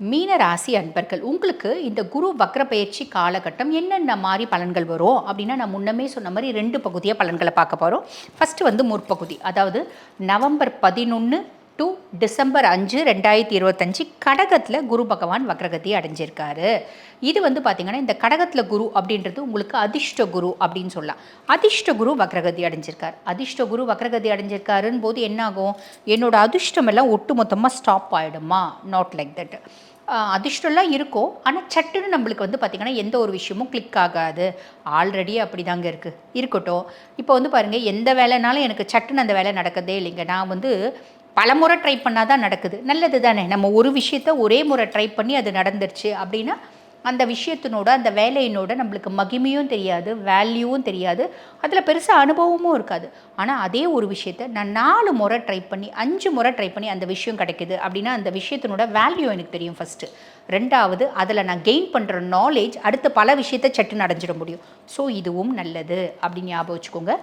மீன ராசி அன்பர்கள் உங்களுக்கு இந்த குரு வக்ர பயிற்சி காலகட்டம் என்னென்ன மாதிரி பலன்கள் வரும் அப்படின்னா நான் முன்னமே சொன்ன மாதிரி ரெண்டு பகுதியாக பலன்களை பார்க்க போகிறோம் ஃபஸ்ட்டு வந்து முற்பகுதி அதாவது நவம்பர் பதினொன்று டு டிசம்பர் அஞ்சு ரெண்டாயிரத்தி இருபத்தஞ்சி கடகத்தில் குரு பகவான் வக்ரகதி அடைஞ்சிருக்காரு. இது வந்து பார்த்திங்கன்னா இந்த கடகத்தில் குரு அப்படின்றது உங்களுக்கு அதிர்ஷ்ட குரு அப்படின்னு சொல்லலாம். அதிர்ஷ்ட குரு வக்ரகதி அடைஞ்சிருக்கார். அதிர்ஷ்ட குரு வக்ரகதி அடைஞ்சிருக்காருன்னு போது என்னாகும்? என்னோட அதிர்ஷ்டம் எல்லாம் ஒட்டு மொத்தமாக ஸ்டாப் ஆகிடுமா நாட் லைக் தட் அதிர்ஷ்டம்லாம் இருக்கும். ஆனால் சட்டுன்னு நம்மளுக்கு வந்து பார்த்திங்கன்னா எந்த ஒரு விஷயமும் கிளிக் ஆகாது. ஆல்ரெடி அப்படி தாங்க இருக்குது இருக்கட்டும். இப்போ வந்து பாருங்கள் எந்த வேலைனாலும் எனக்கு சட்டுன்னு அந்த வேலை நடக்கதே இல்லைங்க. நான் வந்து பல முறை ட்ரை பண்ணால் தான் நடக்குது. நல்லது தானே நம்ம ஒரு விஷயத்த ஒரே முறை ட்ரை பண்ணி அது நடந்துருச்சு அப்படின்னா அந்த விஷயத்தினோட அந்த வேலையினோட நம்மளுக்கு மகிமையும் தெரியாது வேல்யூவும் தெரியாது. அதில் பெருசாக அனுபவமும் இருக்காது. ஆனால் அதே ஒரு விஷயத்த நான் நாலு முறை ட்ரை பண்ணி அஞ்சு முறை ட்ரை பண்ணி அந்த விஷயம் கிடைக்குது அப்படின்னா அந்த விஷயத்தினோட வேல்யூ எனக்கு தெரியும் ஃபஸ்ட்டு ரெண்டாவது அதில் நான் கெயின் பண்ணுற நாலேஜ் அடுத்த பல விஷயத்த சட்டுன்னு அடைஞ்சிட முடியும். ஸோ இதுவும் நல்லது அப்படின்னு ஞாபகம் வச்சுக்கோங்க.